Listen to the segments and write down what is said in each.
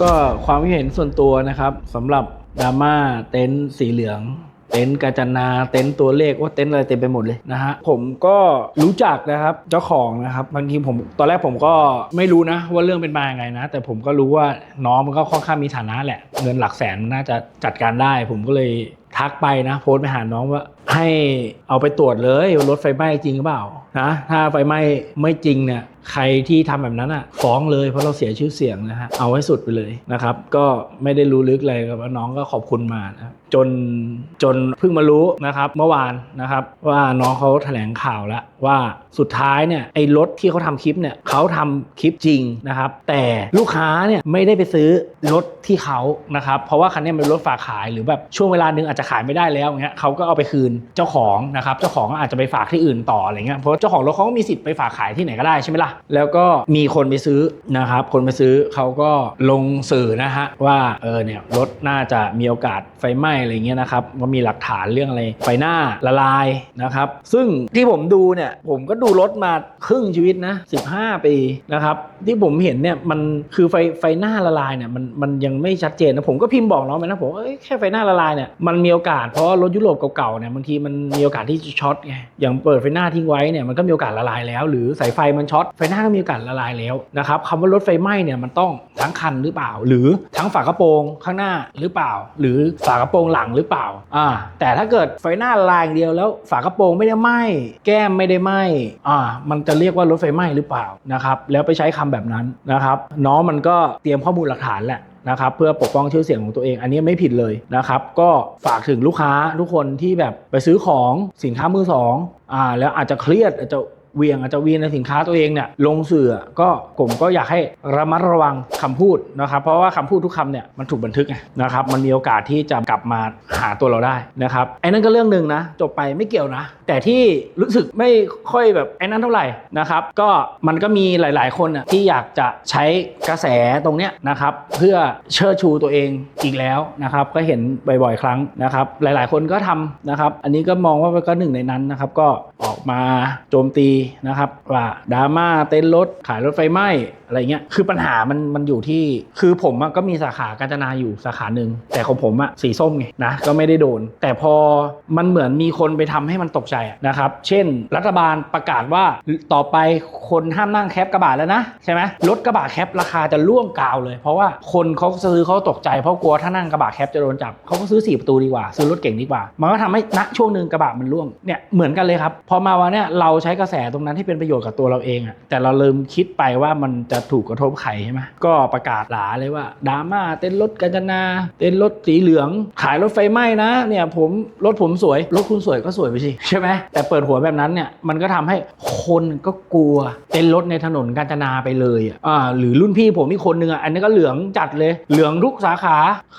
ก็ความคิดเห็นส่วนตัวนะครับสำหรับดราม่าเต็นท์สีเหลือง เต็นท์กาญจนาเต็นท์ตัวเลขว่าเต็นท์อะไรเต็มไปหมดเลยนะฮะผมก็รู้จักนะครับเจ้าของนะครับบางทีผมตอนแรกผมก็ไม่รู้นะว่าเรื่องเป็นมาอย่างไงนะ แต่ผมก็รู้ว่าน้องมันก็ค่อนข้างมีฐานะแหละ เงินหลักแสนน่าจะจัดการได้ ผมก็เลยทักไปนะโพสต์ไปหาน้องว่าให้เอาไปตรวจเลยรถไฟไหม้จริงหรือเปล่านะถ้าไฟไหม้ไม่จริงเนี่ย ใครที่ทำแบบนั้นอะฟ้องเลยเพราะเราเสียชื่อเสียงนะฮะเอาให้สุดไปเลยนะครับ ก็ไม่ได้รู้ลึกอะไรกับน้องก็ขอบคุณมานะจนจนเพิ่งมารู้นะครับเมื่อวานนะครับว่าน้องเขาแถลงข่าวแล้วว่าสุดท้ายเนี่ยไอ้รถที่เขาทำคลิปเนี่ยเขาทำคลิปจริงนะครับ แต่ลูกค้าเนี่ยไม่ได้ไปซื้อรถที่เขานะครับ เพราะว่าคันนี้เป็นรถฝากขายหรือแบบช่วงเวลาหนึงอาจจะขายไม่ได้แล้วอย่างเงี้ยเขาก็เอาไปคืนเจ้าของนะครับ เจ้าของอาจจะไปฝากที่อื่นต่ออะไรเงี้ยเพราะเจ้าของรถเขาก็มีสิทธิ์ไปฝากขายที่ไหนก็ได้ใช่ไหมล่ะแล้วก็มีคนไปซื้อนะครับ คนไปซื้อเขาก็ลงสื่อนะฮะว่าเออเนี่ยรถน่าจะมีโอกาสไฟไหม้อะไรเงี้ยนะครับก็มีหลักฐานเรื่องอะไรไฟหน้าละลายนะครับ ซึ่งที่ผมดูเนี่ยผมก็ดูรถมาครึ่งชีวิตนะ15 ปีนะครับ ที่ผมเห็นเนี่ยมันคือไฟไฟหน้าละลายเนี่ยมันมันยังไม่ชัดเจนนะผมก็พิมพ์บอกน้องไปนะผมเอ้ยแค่ไฟหน้าละลายเนี่ยมันมีโอกาสเพราะรถยุโรปเก่าๆเนี่ยบางทีมันมีโอกาสที่จะช็อตไงอย่างเปิดไฟหน้าทิ้งไว้เนี่ยมันก็มีโอกาสละลายแล้ว หรือสายไฟมันช็อตไฟหน้าก็มีโอกาสละลายแล้วนะครับคำว่ารถไฟไหม้เนี่ยมันต้องทั้งคันหรือเปล่า หรือทั้งฝากระโปรงข้างหน้าหรือเปล่า หรือฝากระโปรงหลังหรือเปล่าอ่าแต่ถ้าเกิดไฟหน้าละลายอย่างเดียวแล้วฝากระโปรงไม่ได้ไหม้แก้มไม่ได้ไหม้อ่ามันจะเรียกว่ารถไฟไหม้หรือเปล่านะครับแล้วไปใช้คำแบบนั้นนะครับน้องมันก็เตรียมข้อมูลหลักฐานแหละนะครับเพื่อปกป้องชื่อเสียงของตัวเองอันนี้ไม่ผิดเลยนะครับ ก็ฝากถึงลูกค้าทุกคนที่แบบไปซื้อของสินค้ามือสองอ่าแล้วอาจจะเครียดอาจจะ เวียงอาจจะเวียนในสินค้าตัวเองเนี่ยลงสื่อก็ผมก็อยากให้ระมัดระวังคำพูดนะครับเพราะว่าคำพูดทุกคำเนี่ยมันถูกบันทึกนะครับมันมีโอกาสที่จะกลับมาหาตัวเราได้นะครับไอ้นั่นก็เรื่องหนึ่งนะจบไปไม่เกี่ยวนะ แต่ที่รู้สึกไม่ค่อยแบบไอ้นั้นเท่าไหร่นะครับก็มันก็มีหลาย ๆ คนน่ะที่อยากจะใช้กระแสตรงเนี้ยนะครับเพื่อเชิดชูตัวเองอีกแล้วนะครับก็เห็นบ่อยๆ ครั้งนะครับหลาย ๆ คนก็ทำนะครับอันนี้ก็มองว่าก็หนึ่งในนั้นนะครับก็ออกมาโจมตีนะครับว่าดราม่าเต้นรถขายรถไฟไหม้อะไรเงี้ยคือปัญหามันมันอยู่ที่ คือผมอะก็มีสาขากาญจนาอยู่สาขาหนึ่งแต่ของผมอะสีส้มไงนะก็ไม่ได้โดน แต่พอมันเหมือนมีคนไปทำให้มันตกใจนะครับ เช่น รัฐบาลประกาศว่าต่อไปคนห้ามนั่งแคปกระบะแล้วนะใช่ไหมรถกระบะแคปราคาจะล่วงกาวเลย เพราะว่าคนเขาซื้อเขาตกใจเพราะกลัวถ้านั่งกระบะแคปจะโดนจับเขาก็ซื้อสี่ประตูดีกว่า ซื้อรถเก่งดีกว่า มันก็ทำให้ณช่วงหนึ่งกระบะมันล่วงเนี่ยเหมือนกันเลยครับพอมาวันเนี้ยเราใช้กระแสตรงนั้นที่เป็นประโยชน์กับตัวเราเองอะแต่เราลืมคิดไปว่ามันจะถูกกระทบใครใช่ไหมก็ประกาศหลาเลยว่าดราม่าเต้นรถกาญจนา เต้นรถสีเหลือง ขายรถไฟไหม้นะเนี่ยผมรถผมสวยรถคุณสวยก็สวยไปสิใช่ไหมแต่เปิดหัวแบบนั้นเนี่ยมันก็ทำให้คนก็กลัวเต้นรถในถนนกาญจนาไปเลยอ่าหรือรุ่นพี่ผมอีกคนนึงอะอันนี้ก็เหลืองจัดเลยเหลืองทุกสาขา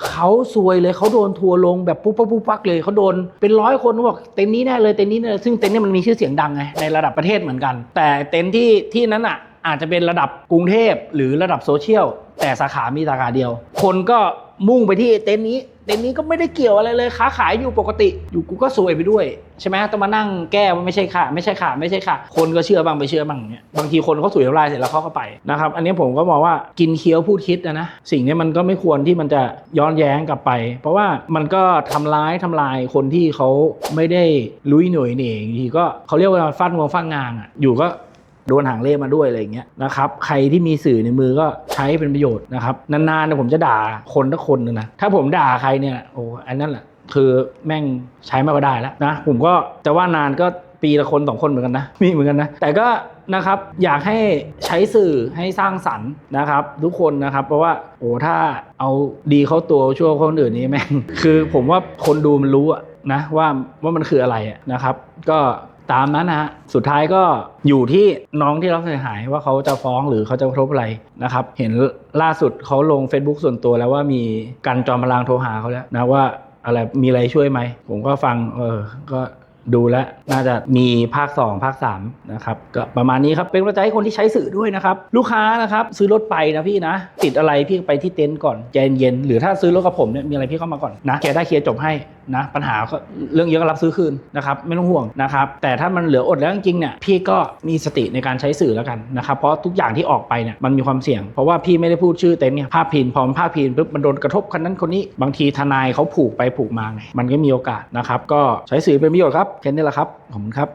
เขาซวยเลยเขาโดนทัวร์ลงแบบปุ๊บปั๊บปุ๊บปั๊บเลยเขาโดนเป็นร้อยคนบอกเต็นนี้แน่เลยเต็นนี้แน่เลยซึ่งเต็นนี่ยมันมีชื่อเสียงดังไงในระดับประเทศเหมือนกัน แต่เต็นท์ที่ที่นั้นอะอาจจะเป็นระดับกรุงเทพหรือระดับโซเชียลแต่สาขามีสาขาเดียว คนก็ มุ่งไปที่เต็นท์นี้ เต็นท์นี้ก็ไม่ได้เกี่ยวอะไรเลยค้าขายอยู่ปกติ อยู่กูก็ซวยไปด้วยใช่ไหมต้องมานั่งแก้ว่าไม่ใช่ค่ะไม่ใช่ค่ะไม่ใช่ค่ะ คนก็เชื่อบ้างไปเชื่อบ้างเนี่ยบางทีคนเขาสุยน้ำลายเสร็จแล้วเขาก็ไปนะครับ อันนี้ผมก็มองว่ากินเคี้ยวพูดคิดนะนะสิ่งนี้มันก็ไม่ควรที่มันจะย้อนแย้งกลับไป เพราะว่ามันก็ทำร้ายทำลายคนที่เขาไม่ได้ลุยหน่วยเหน่บางทีก็เขาเรียกว่าฟัดงวงฟัดงางอะอยู่ก็ โดนหางเล่มาด้วยอะไรอย่างเงี้ยนะครับใครที่มีสื่อในมือก็ใช้เป็นประโยชน์นะครับนานๆเนี่ยผมจะด่าคนทุกคนนึงนะถ้าผมด่าใครเนี่ยโอ้อันนั้นแหละคือแม่งใช้ไม่ก็ได้แล้วนะผมก็จะว่านานก็ปีละคนสองคนเหมือนกันนะมีเหมือนกันนะแต่ก็นะครับอยากให้ใช้สื่อให้สร้างสรรค์นะครับ ทุกคนนะครับ เพราะว่าโอ้ถ้าเอาดีเข้าตัวชั่วคนอื่นนี้แม่งคือผมว่าคนดูมันรู้อะนะว่าว่ามันคืออะไรนะครับ ก็ ตามนั้นนะฮะสุดท้ายก็อยู่ที่น้องที่รับเสียหายว่าเขาจะฟ้องหรือเขาจะกรบอะไรนะครับ เห็นล่าสุดเขาลง Facebook ส่วนตัวแล้วว่ามีการจอมพลังโทรหาเขาแล้วนะว่าอะไรมีอะไรช่วยไหม ผมก็ฟังเออก็ ดูแล้วน่าจะมีภาค 2 ภาค3นะครับก็ประมาณนี้ครับเป็นกำลังใจให้คนที่ใช้สื่อด้วยนะครับ ลูกค้านะครับซื้อรถไปนะพี่นะ ติดอะไรพี่ไปที่เต็นท์ก่อนใจเย็นๆหรือถ้าซื้อรถกับผมเนี่ยมีอะไรพี่เข้ามาก่อนนะเคลียร์ได้เคลียร์จบให้นะปัญหาก็เรื่องเยอะก็รับซื้อคืนนะครับไม่ต้องห่วงนะครับแต่ถ้ามันเหลืออดแล้วจริงๆเนี่ยพี่ก็มีสติในการใช้สื่อแล้วกันนะครับเพราะทุกอย่างที่ออกไปเนี่ยมันมีความเสี่ยง เพราะว่าพี่ไม่ได้พูดชื่อเต็นท์เนี่ยภาพพินพอมันภาพพินปุ๊บมันโดนกระทบคนนั้นคนนี้ บางทีทนายเขาผูกไปผูกมาไงมันก็มีโอกาสนะครับก็ใช้สื่อเป็นประโยชน์ครับแค่นี้แหละครับ ขอบคุณครับ